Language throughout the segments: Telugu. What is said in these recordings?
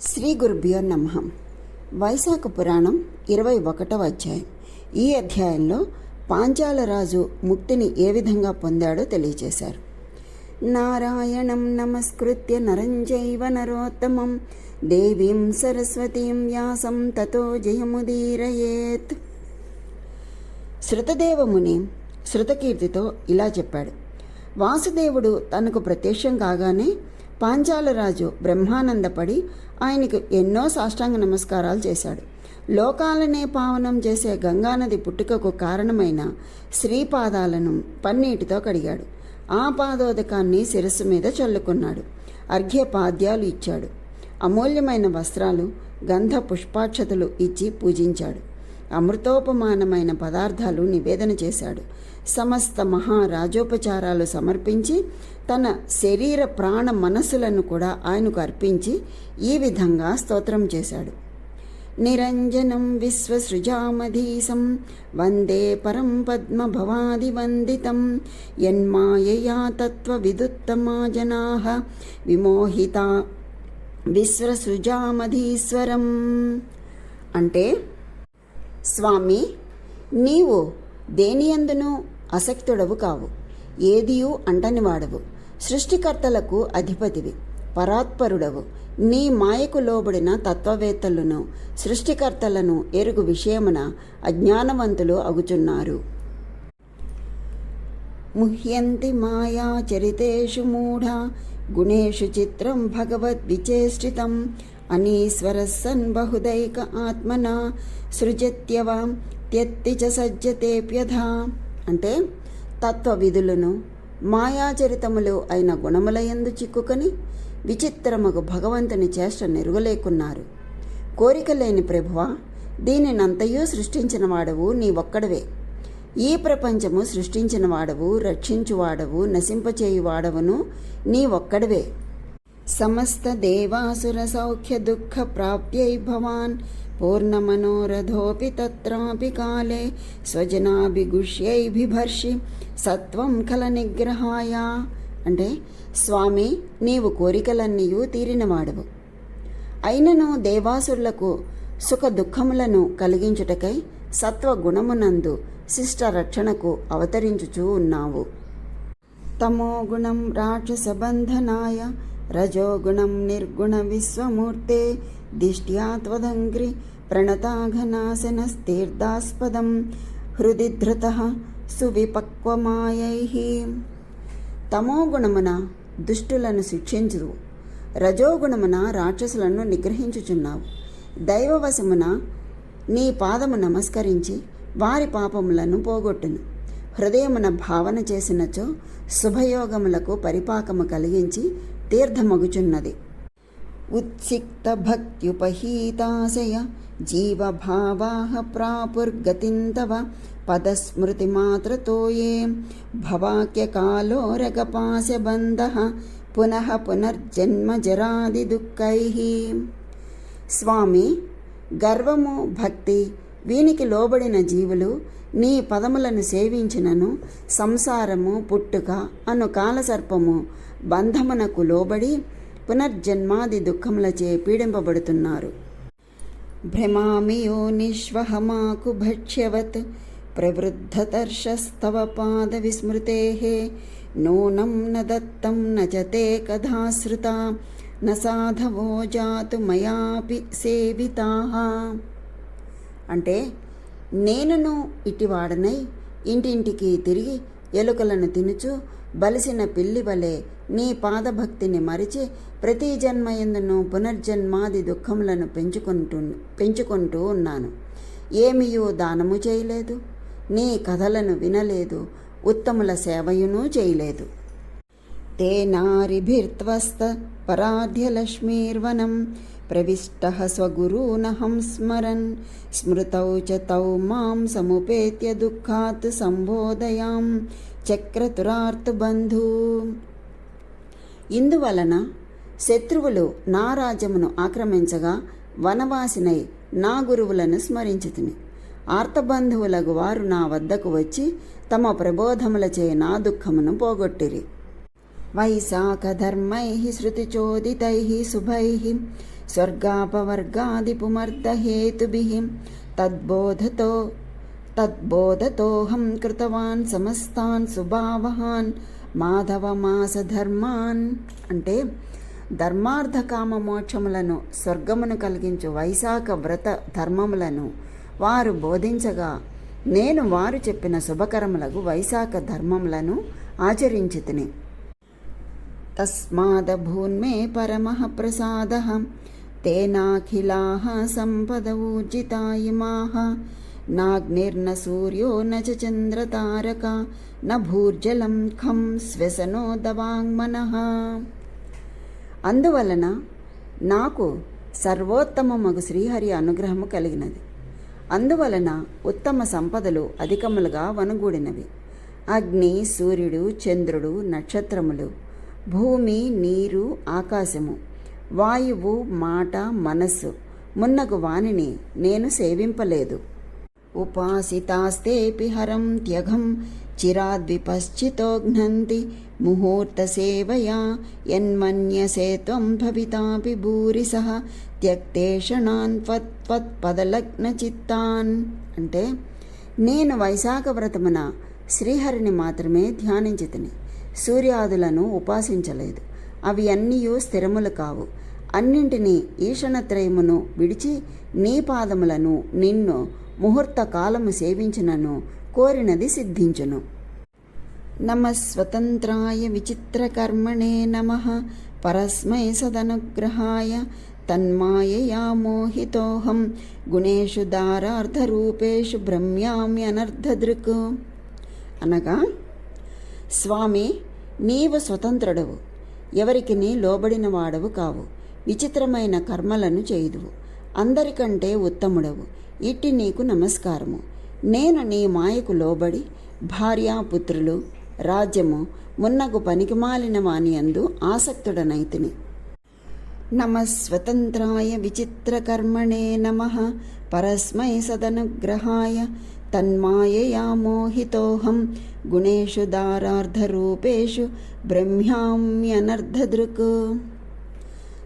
శ్రీ గురుభ్యో నమ. వైశాఖ పురాణం ఇరవై ఒకటవ అధ్యాయం. ఈ అధ్యాయంలో పాంచాలరాజు ముక్తిని ఏ విధంగా పొందాడో తెలియజేశారు నారాయణం నమస్కృత్య నరంజైవ నరోత్తమం. దేవీం సరస్వతీం వ్యాసం తతో జయముదీరయేత్. శృతదేవముని శృతకీర్తితో ఇలా చెప్పాడు. వాసుదేవుడు తనకు ప్రత్యక్షం కాగానే పాంచాలరాజు బ్రహ్మానందపడి ఆయనకు ఎన్నో సాష్టాంగ నమస్కారాలు చేశాడు. లోకాలనే పావనం చేసే గంగానది పుట్టుకకు కారణమైన శ్రీపాదాలను పన్నీటితో కడిగాడు. ఆ పాదోదకాన్ని శిరస్సు మీద చల్లుకున్నాడు. అర్ఘ్యపాద్యాలు ఇచ్చాడు. అమూల్యమైన వస్త్రాలు గంధ పుష్పాక్షతలు ఇచ్చి పూజించాడు. అమృతోపమానమైన పదార్థాలు నివేదన చేశాడు. సమస్త మహారాజోపచారాలు సమర్పించి తన శరీర ప్రాణ మనస్సులను కూడా ఆయనకు అర్పించి ఈ విధంగా స్తోత్రం చేశాడు. నిరంజనం విశ్వసృజామధీసం వందే పరం పద్మభవాదివందితం యన్మాయయా తత్వవిదుత్తమా జనా విమోహిత విశ్వసృజామధీశ్వరం. అంటే స్వామి నీవు దేనియందునూ అసక్తుడవు కావు. ఏదియూ అంటనివాడవు. సృష్టికర్తలకు అధిపతివి పరాత్పరుడవు. నీ మాయకు లోబడిన తత్వవేత్తలను సృష్టికర్తలను ఎరుగు విషయమున అజ్ఞానవంతులు అగుచున్నారు. ముహ్యంతి మాయా చరితేషు మూఢ గుణేషు చిత్రం భగవద్విచేష్టితం. అనీశ్వర సన్ బహుదైక ఆత్మన సృజత్యవ త్యత్తి చ సజ్జతేప్యథా అంటే తత్వ విధులను మాయాచరితములు అయిన గుణములయందు చిక్కుకొని విచిత్రముకు భగవంతుని చేష్ట నెరుగలేకున్నారు. కోరిక లేని ప్రభువా దీనినంతయూ సృష్టించిన వాడవు నీ ఒక్కడవే ఈ ప్రపంచము సృష్టించిన వాడవు రక్షించువాడవు నశింపచేయువాడవును నీ ఒక్కడవే సమస్త దేవాసుర సౌఖ్య దుఃఖ ప్రాప్త్యై భవాన్. పూర్ణమనోరథోపి తత్రాపి కాలే స్వజనాభిగుష్యైభిభర్షి సత్వం కల నిగ్రహాయ. అంటే స్వామి నీవు కోరికలన్నీయూ తీరినవాడవు. అయినను దేవాసురులకు సుఖ దుఃఖములను కలిగించుటకై సత్వగుణమునందు శిష్ట రక్షణకు అవతరించుచూ ఉన్నావు. తమో తమోగుణం రాక్షసబంధనాయ రజోగుణం నిర్గుణ విశ్వమూర్తే దిష్ట్యా త్వదంగ్రి ప్రణతాఘనాశనస్తీర్థాస్పదం హృది ధృత సువిపక్వమాయై తమోగుణమున దుష్టులను శిక్షించుదు రజోగుణమున రాక్షసులను నిగ్రహించుచున్నావు. దైవవశమున నీ పాదము నమస్కరించి వారి పాపములను పోగొట్టును. హృదయమున భావన చేసినచో శుభయోగములకు పరిపాకము కలిగించి తీర్థమగుచున్నది. ఉత్సిక్త భక్త్యుపహీతాశయ జీవభావాహ ప్రాపుర్గతింతవ పదస్మృతిమాత్రతోయే భవాక్యకాలోరగపాశబంధ పునః పునర్జన్మ జరాది దుఃఖై. స్వామి గర్వము భక్తి వీనికి లోబడిన జీవులు నీ పదములను సేవించినను సంసారము పుట్టుక అను కాలసర్పము బంధమునకు లోబడి పునర్జన్మాది దుఃఖములచే పీడింపబడుతున్నారు. భ్రమామియో నిష్వహమాకు భక్ష్యవత్ ప్రవృద్ధతర్షస్తవ పాద విస్మృతే నూనం న దత్తం న కథాశ్రుత న సాధవో జాతు మయాపి సేవితా అంటే నేనును ఇటివాడనై ఇంటింటికి తిరిగి ఎలుకలను తినుచు బలిసిన పిల్లి వలె నీ పాదభక్తిని మరిచి ప్రతి జన్మయందును పునర్జన్మాది దుఃఖములను పెంచుకుంటు పెంచుకుంటూ ఉన్నాను. ఏమియూ దానము చేయలేదు నీ కథలను వినలేదు ఉత్తముల సేవయును చేయలేదు. తేనారిభిర్త్వస్త పరాధ్యలక్ష్మీర్వనం ప్రవిష్ట స్వగురూనహం స్మరన్ స్మృతౌ చ తౌ మాం సముపేత్య దుఃఖాత్ సంబోధయాం చక్రతురార్తుబంధూ ఇందువలన శత్రువులు నా రాజ్యమును ఆక్రమించగా వనవాసినై నా గురువులను స్మరించుతుని। ఆర్తబంధువులకు వారు నా వద్దకు వచ్చి తమ ప్రబోధములచే నా దుఃఖమును పోగొట్టిరి। వైశాఖధర్మై శృతిచోదితై శుభై। స్వర్గాపవర్గాదిపుమర్దహేతుభిः. తద్బోధతో తద్బోధతోహం కృతవాన్ సమస్తాన్ సుభావహాన్ మాధవమాసధర్మాన్. అంటే ధర్మార్థ కామ మోక్షములను స్వర్గమును కలిగించు వైశాఖ వ్రత ధర్మములను వారు బోధించగా నేను వారు చెప్పిన శుభకరములకు వైశాఖ ధర్మములను ఆచరించి తిని తస్మాదభూన్మే పరమ ప్రసాదः. తేనాఖిలాः సంపద ఊర్జితా ఇమాः నాగ్నిర్న సూర్యో న చ చంద్రతారక న భూర్జలం ఖం శ్వసనో దవాంగ్మనః అందువలన నాకు సర్వోత్తమమగు శ్రీహరి అనుగ్రహము కలిగినది. అందువలన ఉత్తమ సంపదలు అధికములుగా వనుగూడినవి. అగ్ని సూర్యుడు చంద్రుడు నక్షత్రములు భూమి నీరు ఆకాశము. వాయువు మాట మనస్సు. మున్నగు వానిని నేను సేవింపలేదు. ఉపాసితాస్తేపి హరం త్యఘం చిరాద్విపశ్చితో ఘ్నంతి ముహూర్తసేవయా యన్మన్యసే త్వం భవితాపి భూరిసః త్యక్తేషణాన్ త్వత్పదలగ్న చిత్తాన్. అంటే నేను వైశాఖ వ్రతమున శ్రీహరిని మాత్రమే ధ్యానించితిని. సూర్యాదులను ఉపాసించలేదు. అవి అన్నీయూ స్థిరములు కావు. అన్నింటినీ ఈషణత్రయమును విడిచి నీ పాదములను నిన్ను ముహూర్త కాలము సేవించినను కోరినది సిద్ధించును. నమ స్వతంత్రాయ విచిత్రకర్మణే నమ. పరస్మై సదనుగ్రహాయ తన్మాయయా మోహితోహం. గుణేషు దారార్ధరూపేషు భ్రమ్యామ్యనర్ధదృక్ అనగా స్వామి నీవు స్వతంత్రుడవు. ఎవరికి నీ లోబడిన వాడవు కావు. విచిత్రమైన కర్మలను చేయుదువు. అందరికంటే ఉత్తముడవు. ఇట్టి నీకు నమస్కారము. నేను నీ మాయకు లోబడి భార్యాపుత్రులు రాజ్యము మున్నగు పనికిమాలిన వాని అందు ఆసక్తుడనైతిని. నమ స్వతంత్రాయ విచిత్రకర్మణే నమ. పరస్మై సదనుగ్రహాయ తన్మాయయా మోహితోహం గుణేషు దారార్ధరూపేషు బ్రహ్మ్యామ్యనర్ధదృక్.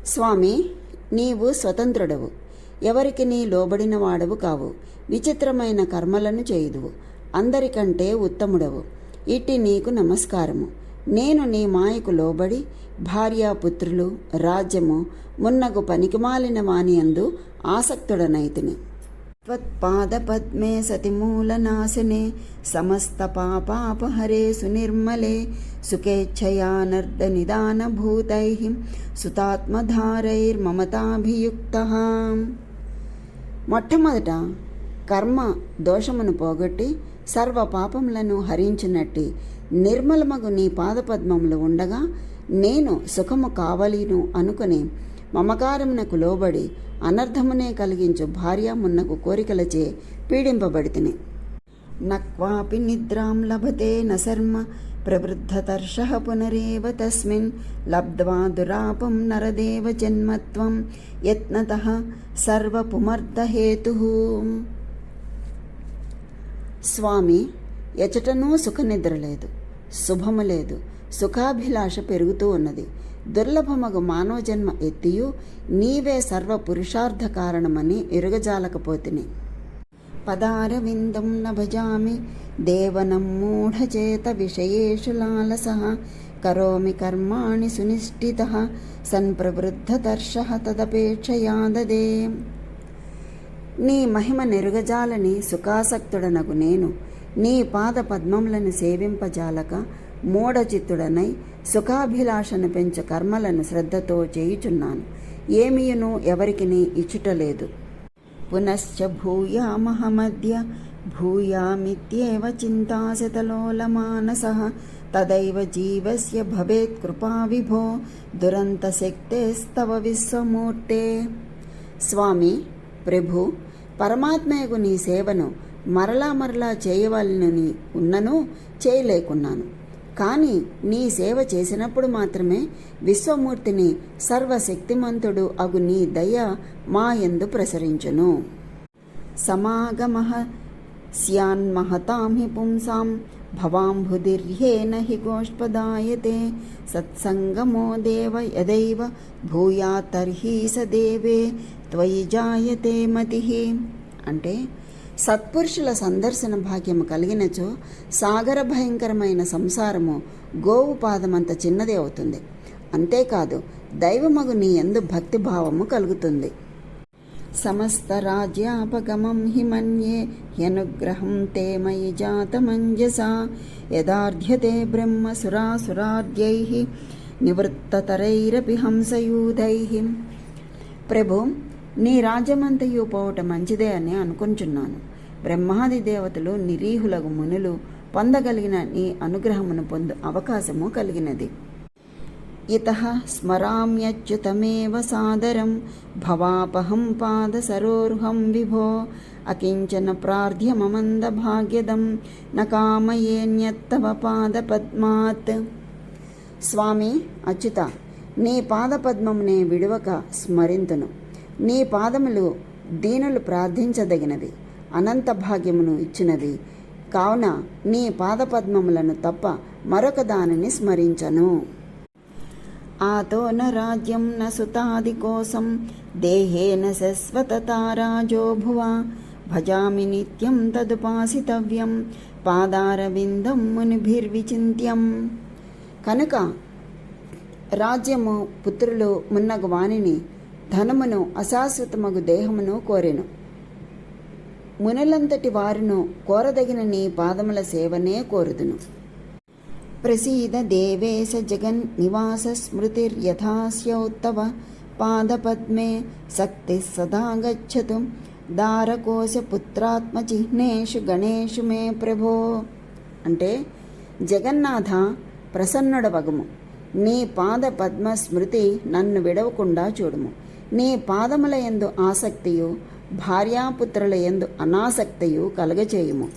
స్వామి నీవు స్వతంత్రుడవు. ఎవరికి నీ లోబడిన వాడవు కావు. విచిత్రమైన కర్మలను చేయుదువు. అందరికంటే ఉత్తముడవు. ఇట్టి నీకు నమస్కారము. నేను నీ మాయకు లోబడి భార్యాపుత్రులు రాజ్యము మున్నగు పనికిమాలిన వాని అందు ఆసక్తుడనైతిని త్వత్పాదపద్మే సతిమూలనాశనే సమస్తపాపాపహరే సునిర్మలే సుఖేచ్ఛయానర్దనిదానభూతైः సుతాత్మధారైర్మమతాభియుక్తः మొట్టమొదట కర్మ దోషమును పోగొట్టి సర్వ పాపములను హరించినట్టి నిర్మలమగు నీ పాదపద్మములు ఉండగా నేను సుఖము కావలిను అనుకుని మమకారమునకు లోబడి అనర్థమునే కలిగించు భార్యామున్నకు కోరికలచే పీడింపబడితిని. నక్వాపి నిద్రాం లభతే న శర్మ ప్రవృద్ధతర్ష పునరేవ తస్మిన్ లబ్ధ్వా దురాపం నరదేవ జన్మత్వం యత్నత సర్వపుమర్దహేతు. స్వామి ఎచటనూ సుఖనిద్ర లేదు శుభము లేదు సుఖాభిలాష పెరుగుతూ ఉన్నది. దుర్లభమగు మానవజన్మ ఎత్తియు నీవే సర్వ పురుషార్థ కారణమని ఎరుగజాలకపోతిని. పదారవిందం నభజామి దేవనం మూఢచేత విషయేషు లాలస కరోమి కర్మాణి సునిష్ఠిత సన్ప్రవృద్ధదర్శ తదపేక్షయాదదే. నీ మహిమ నెరుగజాలని సుఖాసక్తుడనగు నేను నీ పాద పద్మములను సేవింపజాలక మూఢచిత్తుడనై సుఖాభిలాషను పెంచు కర్మలను శ్రద్ధతో చేయుచున్నాను. ఏమియును ఎవరికిని ఇచ్చుటలేదు. పునశ్చ భూయామహమద్య భూయామిత్యేవ చింతాశతలోలమానస తదైవ జీవస్య భవేత్ కృపా విభో దురంతశక్తేస్తవ విశ్వమూర్తే. స్వామి ప్రభు పరమాత్మయకు నీ సేవను మరలా మరలా చేయవలనని ఉన్నను చేయలేకున్నాను. కానీ నీ సేవ చేసినప్పుడు మాత్రమే విశ్వమూర్తిని సర్వశక్తిమంతుడు అగు నీ దయ మా యందు ప్రసరించును. సమాగమ స్యాన్మహతాం హి పుంసాం భవాంబుధిర్యేన హి గోష్పదాయతే సత్సంగమో దేవ యదైవ భూయా తర్హి స దేవే త్వయి జాయతే మతి. అంటే సత్పురుషుల సందర్శన భాగ్యము కలిగినచో సాగర భయంకరమైన సంసారము గోవు పాదమంత చిన్నదే అవుతుంది. అంతేకాదు దైవమగు నీ ఎందు భక్తిభావము కలుగుతుంది. సమస్త రాజ్యాపగమం హిమన్యే హనుగ్రహం హ్యనుగ్రహం తే మయి జాతమంజసా యదార్ధ్యతే బ్రహ్మ సురాసురార్యై నివృత్తతరైరపి హంసయూధై. ప్రభు నీ రాజ్యమంతయు పోవటం మంచిదే అని అనుకుంటున్నాను. బ్రహ్మాది దేవతలు నిరీహులగు మునులు పొందగలిగిన నీ అనుగ్రహమును పొందు అవకాశము కలిగినది. ఇత స్మరామ్యచ్యుతమేవ సాదరం భవాపహం పాద సరోర్హం విభో అకించన ప్రార్థ్యమమంద భాగ్యదం న పాద పాదపద్మాత్ స్వామి అచ్యుత నీ పాదపద్మమునే విడువక స్మరింతును. నీ పాదములు దీనులు ప్రార్థించదగినవి. అనంత భాగ్యమును ఇచ్చినది. కావున నీ పాదపద్మములను తప్ప మరొక దానిని స్మరించను. ఆతో న రాజ్యం న సుతాది కోసం దేహేన శశ్వతతారాజో భువ భజామి నిత్యం తదుపాసితవ్యం పాదారవిందం మునిభిర్విచింత్యం. కనుక రాజ్యము పుత్రులు మున్నగు వాణిని ధనమును అశాశ్వతమగు దేహమును కోరెను. మునులంతటి వారును కోరదగిన నీ పాదముల సేవనే కోరుదును. ప్రసీద దేవేశ జగన్ నివాస స్మృతిర్యథాస్యౌత్తవ పాదపద్మే శక్తి సదా గచ్చతు. దారకోశ పుత్రాత్మచిహ్నేషు గణేషు మే ప్రభో. అంటే జగన్నాథ ప్రసన్నుడవగము. నీ పాద పద్మ స్మృతి నన్ను విడవకుండా చూడుము. నీ పాదముల యందు ఆసక్తియు భార్యాపుత్రుల ఎందు అనాసక్తయు కలగచేయుము.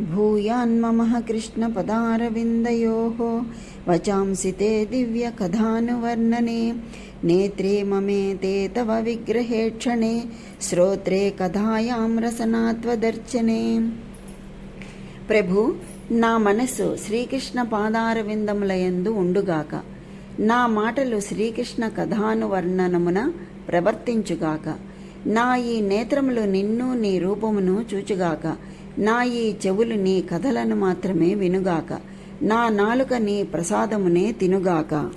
భూయాన్మమ కృష్ణపదారవిందయోः వచాంసితే దివ్య కథానువర్ణనే నేత్రే మమే తే తవ విగ్రహే శ్రోత్రే కథాయాం రసనాత్వదర్శనే. ప్రభు నా మనస్సు శ్రీకృష్ణ పాదారవిందములయందు ఉండుగాక నా మాటలు శ్రీకృష్ణ కథానువర్ణనమున ప్రవర్తించుగాక నా ఈ నేత్రములు నిన్ను నీ రూపమును చూచుగాక. నా ఈ చెవులు నీ కథలను మాత్రమే వినుగాక. నా నాలుక నీ ప్రసాదమునే తినుగాక.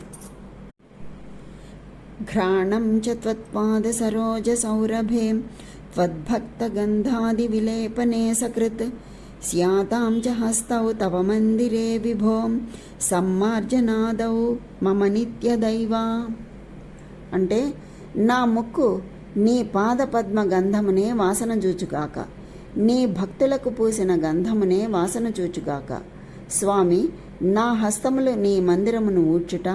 ఘ్రాణం చ త్వత్పాద సరోజ సౌరభే. త్వద్భక్త గంధాది విలేపనే సకృత్. స్యాతాం చ హస్తౌ తవ మందిరే విభోం. సమ్మార్జనాదౌ మమ నిత్యదైవా. అంటే నా ముక్కు నీ పాదపద్మ గంధమునే వాసన చూచుగాక. నీ భక్తులకు పూసిన గంధమునే వాసన చూచుగాక. స్వామి నా హస్తములు నీ మందిరమును ఊడ్చుట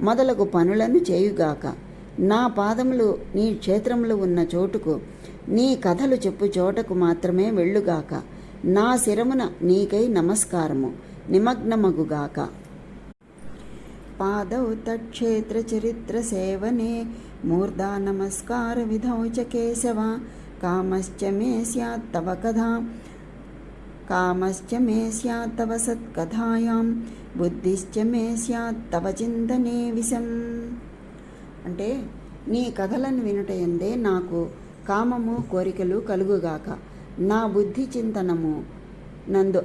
మొదలగు పనులను చేయుగాక. నా పాదములు నీ క్షేత్రములు ఉన్న చోటుకు నీ కథలు చెప్పు చోటకు మాత్రమే వెళ్ళుగాక. నా శిరమున నీకై నమస్కారము నిమగ్నమగుగాక. పాదౌ తక్షేత్ర చరిత్ర సేవనే. మూర్ధా నమస్కార విధౌ చ కేశవ. కామశ్చ మే స్యాత్ తవ కథా. కామశ్చ మే స్యాత్ తవ సత్కథాయాం. బుద్ధిశ్చ మే స్యాత్ తవ చింతనే విషం అంటే నీ కథలను వినుటయందే నాకు కామము కోరికలు కలుగుగాక. నా బుద్ధి చింతనము నందు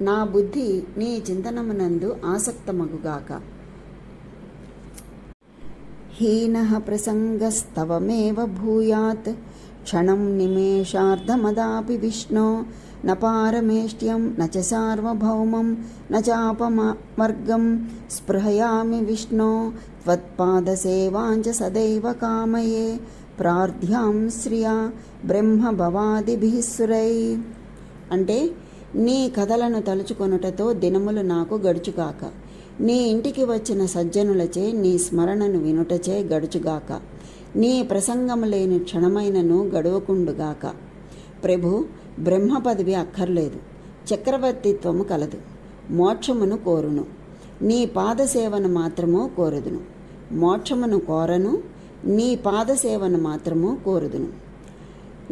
నా బుద్ధి నీ చింతనమునందు ఆసక్తమగుగాక. హీనః ప్రసంగస్తవమేవ భూయాత్ క్షణం నిమేషార్ధమదాపి విష్ణో న పారమేష్ట్యం న చ సార్వభౌమం న చాపమర్గం స్పృహయామి విష్ణో త్వత్పాదసేవాంచ సదైవ కామయే ప్రార్థ్యాం శ్రియా బ్రహ్మ భవాదిభిः అంటే నీ కథలను తలుచుకొనుటతో దినములు నాకు గడుచుగాక నీ ఇంటికి వచ్చిన సజ్జనులచే నీ స్మరణను వినుటచే గడుచుగాక. నీ ప్రసంగము లేని క్షణమైనను గడవకుండుగాక. ప్రభు బ్రహ్మ పదవి అక్కర్లేదు. చక్రవర్తిత్వము కలదు. మోక్షమును కోరును. నీ పాదసేవను మాత్రము కోరుదును. మోక్షమును కోరను. నీ పాదసేవను మాత్రము కోరుదును.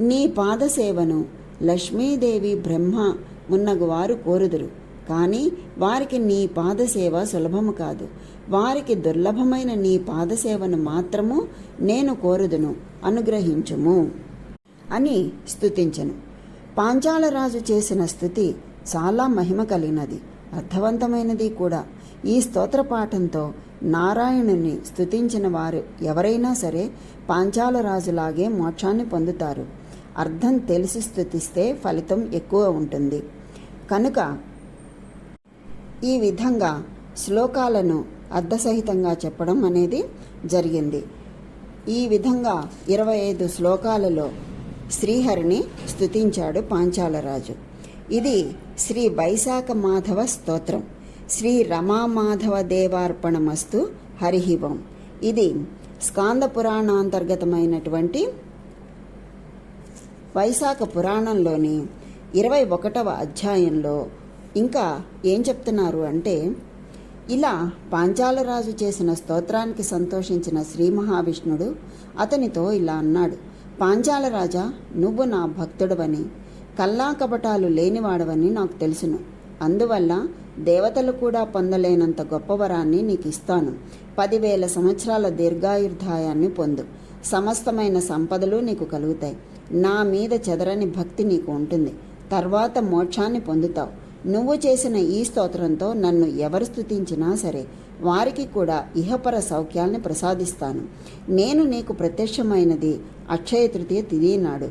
నీ పాదసేవను లక్ష్మీదేవి బ్రహ్మ మున్నగు వారు కోరుదురు. కానీ వారికి నీ పాదసేవ సులభము కాదు. వారికి దుర్లభమైన నీ పాదసేవను మాత్రము నేను కోరుదును అనుగ్రహించుము అని స్థుతించను పాంచాలరాజు చేసిన స్థుతి చాలా మహిమ కలిగినది అర్థవంతమైనది కూడా. ఈ స్తోత్ర పాఠంతో నారాయణుని స్థుతించిన వారు ఎవరైనా సరే పాంచాలరాజులాగే మోక్షాన్ని పొందుతారు. అర్థం తెలిసి స్థుతిస్తే ఫలితం ఎక్కువ ఉంటుంది. కనుక ఈ విధంగా శ్లోకాలను అర్ధసహితంగా చెప్పడం అనేది జరిగింది. ఈ విధంగా ఇరవై ఐదు శ్లోకాలలో శ్రీహరిని స్తుతించాడు పాంచాలరాజు. ఇది శ్రీ వైశాఖ మాధవ స్తోత్రం. శ్రీ రమామాధవ దేవార్పణమస్తు హరిహివం. ఇది స్కాంద పురాణాంతర్గతమైనటువంటి వైశాఖ పురాణంలోని ఇరవై ఒకటవ అధ్యాయంలో ఇంకా ఏం చెప్తున్నారు అంటే ఇలా పాంచాలరాజు చేసిన స్తోత్రానికి సంతోషించిన శ్రీ మహావిష్ణుడు అతనితో ఇలా అన్నాడు పాంచాలరాజా నువ్వు నా భక్తుడవని కల్లా కపటాలు లేనివాడవని నాకు తెలుసును. అందువల్ల దేవతలు కూడా పొందలేనంత గొప్ప వరాన్ని నీకు ఇస్తాను పదివేల సంవత్సరాల దీర్ఘాయుర్ధాయాన్ని పొందు. సమస్తమైన సంపదలు నీకు కలుగుతాయి. నా మీద చెదరని భక్తి నీకు ఉంటుంది. తర్వాత మోక్షాన్ని పొందుతావు. నువ్వు చేసిన ఈ స్తోత్రంతో నన్ను ఎవరు స్తుతించినా సరే వారికి కూడా ఇహపర సౌఖ్యాల్ని ప్రసాదిస్తాను. నేను నీకు ప్రత్యక్షమైనది అక్షయ తృతీయ తిథి నాడు.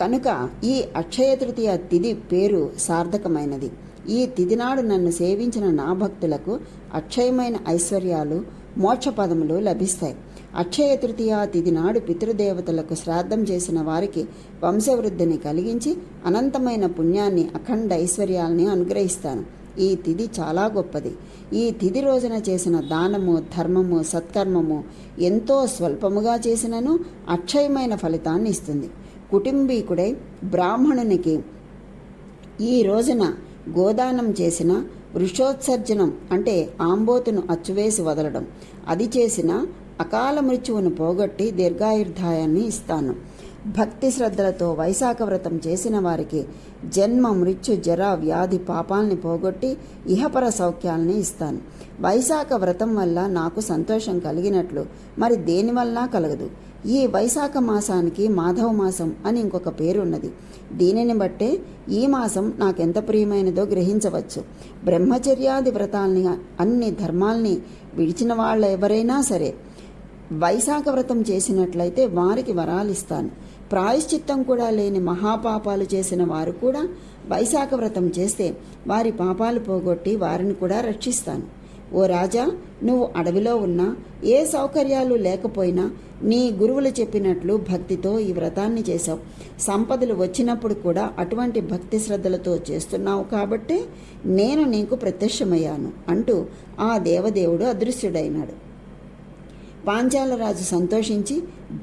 కనుక ఈ అక్షయ తృతీయ తిథి పేరు సార్థకమైనది. ఈ తిథి నాడు నన్ను సేవించిన నా భక్తులకు అక్షయమైన ఐశ్వర్యాలు మోక్షపదములు లభిస్తాయి. అక్షయ తృతీయ తిథి నాడు పితృదేవతలకు శ్రాద్ధం చేసిన వారికి వంశవృద్ధిని కలిగించి అనంతమైన పుణ్యాన్ని అఖండ ఐశ్వర్యాల్ని అనుగ్రహిస్తాను. ఈ తిథి చాలా గొప్పది. ఈ తిథి రోజున చేసిన దానము ధర్మము సత్కర్మము ఎంతో స్వల్పముగా చేసినను అక్షయమైన ఫలితాన్ని ఇస్తుంది. కుటుంబీకుడై బ్రాహ్మణునికి ఈ రోజున గోదానం చేసిన వృషోత్సర్జనం అంటే ఆంబోతును అచ్చువేసి వదలడం. అది చేసిన అకాల మృత్యువును పోగొట్టి దీర్ఘాయుర్ధాయాన్ని ఇస్తాను. భక్తి శ్రద్ధలతో వైశాఖ వ్రతం చేసిన వారికి జన్మ మృత్యు జర వ్యాధి పాపాల్ని పోగొట్టి ఇహపర సౌఖ్యాల్ని ఇస్తాను. వైశాఖ వ్రతం వల్ల నాకు సంతోషం కలిగినట్లు మరి దేనివల్ల కలగదు? ఈ వైశాఖ మాసానికి మాధవ మాసం అని ఇంకొక పేరు ఉన్నది దీనిని బట్టే ఈ మాసం నాకెంత ప్రియమైనదో గ్రహించవచ్చు. బ్రహ్మచర్యాది వ్రతాల్ని అన్ని ధర్మాల్ని విడిచిన వాళ్ళ ఎవరైనా సరే వైశాఖ వ్రతం చేసినట్లయితే వారికి వరాలిస్తాను ప్రాయశ్చిత్తం కూడా లేని మహాపాపాలు చేసిన వారు కూడా వైశాఖ వ్రతం చేస్తే వారి పాపాలు పోగొట్టి వారిని కూడా రక్షిస్తాను. ఓ రాజా నువ్వు అడవిలో ఉన్నా ఏ సౌకర్యాలు లేకపోయినా నీ గురువులు చెప్పినట్లు భక్తితో ఈ వ్రతాన్ని చేశావు. సంపదలు వచ్చినప్పుడు కూడా అటువంటి భక్తి శ్రద్ధలతో చేస్తున్నావు కాబట్టే నేను నీకు ప్రత్యక్షమయ్యాను అంటూ ఆ దేవదేవుడు అదృశ్యుడైనాడు. పాంచాలరాజు సంతోషించి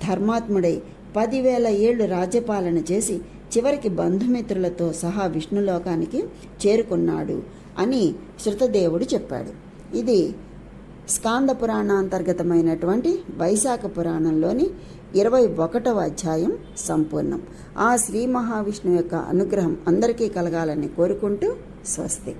ధర్మాత్ముడై పదివేల ఏళ్ళు రాజ్యపాలన చేసి చివరికి బంధుమిత్రులతో సహా విష్ణులోకానికి చేరుకున్నాడు అని శృతదేవుడు చెప్పాడు. ఇది స్కాంద పురాణాంతర్గతమైనటువంటి వైశాఖ పురాణంలోని ఇరవై ఒకటవ అధ్యాయం సంపూర్ణం. ఆ శ్రీ మహావిష్ణువు యొక్క అనుగ్రహం అందరికీ కలగాలని కోరుకుంటూ స్వస్తి.